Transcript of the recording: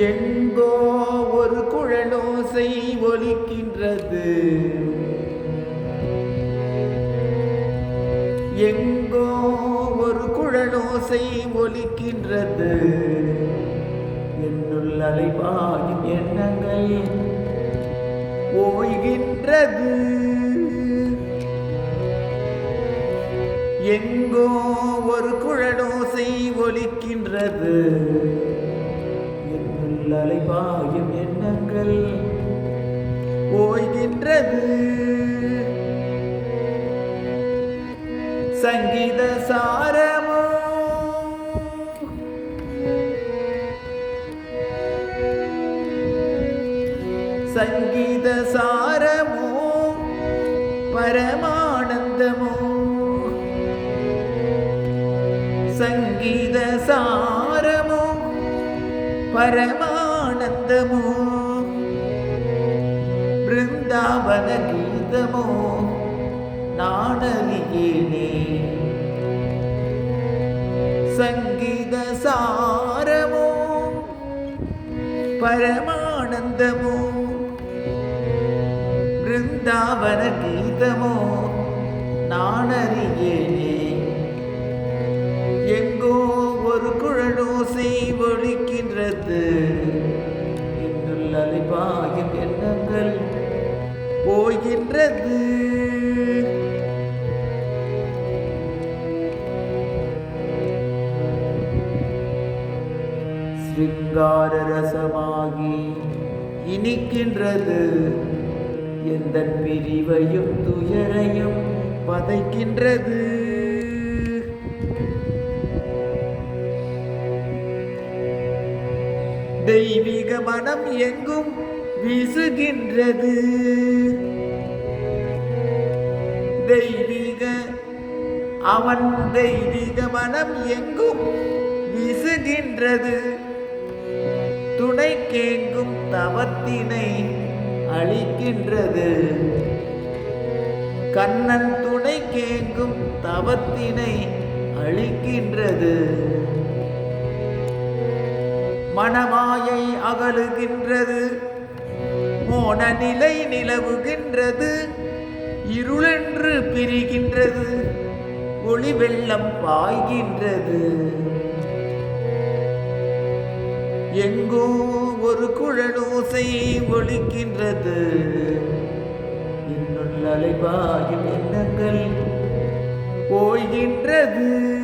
எங்கோ ஒரு குழலோசை ஒலிக்கின்றது. எங்கோ ஒரு குழலோசை ஒலிக்கின்றது. என்னுள் அலைபாயும் எண்ணங்கள் ஓய்கின்றது. எங்கோ ஒரு குழலோசை ஒலிக்கின்றது. என்னுள் அலைபாயும் எண்ணங்கள் ஓய்கின்றது. சங்கீத சாரமோ? சங்கீத சாரமோ? பரமானந்தமோ? சங்கீத சாரமோ? பரமா பரமானந்தமோ பிருந்தாவன கீதமோ? நாடறியேனே. சங்கீத சாரமோ? பரமானந்தமோ? பிருந்தாவன கீதமோ? நானறியேனே எங்கோ ஒரு குழலோசை ஒழிக்கின்றது இன்னுள் எண்ணங்கள் போகின்றது. சிங்கார ரசமாகி இனிக்கின்றது. எந்த பிரிவையும் துயரையும் பதைக்கின்றது தெய்வீக மனம் எங்கும் வீசுகின்றது. தெய்வீக அவன் தெய்வீக மனம் எங்கும் வீசுகின்றது. துணை கேங்கும் தவத்தினை அளிக்கின்றது கண்ணன் துணை கேங்கும் தவத்தினை அளிக்கின்றது மனமாயை அகலுகின்றது. மோன நிலை நிலவுகின்றது. இருளென்று பிரிகின்றது. ஒளி வெள்ளம் பாய்கின்றது. எங்கோ ஒரு குழலூசை ஒழிக்கின்றது இன்னுள் அலைபாயும் எண்ணங்கள் போய்கின்றது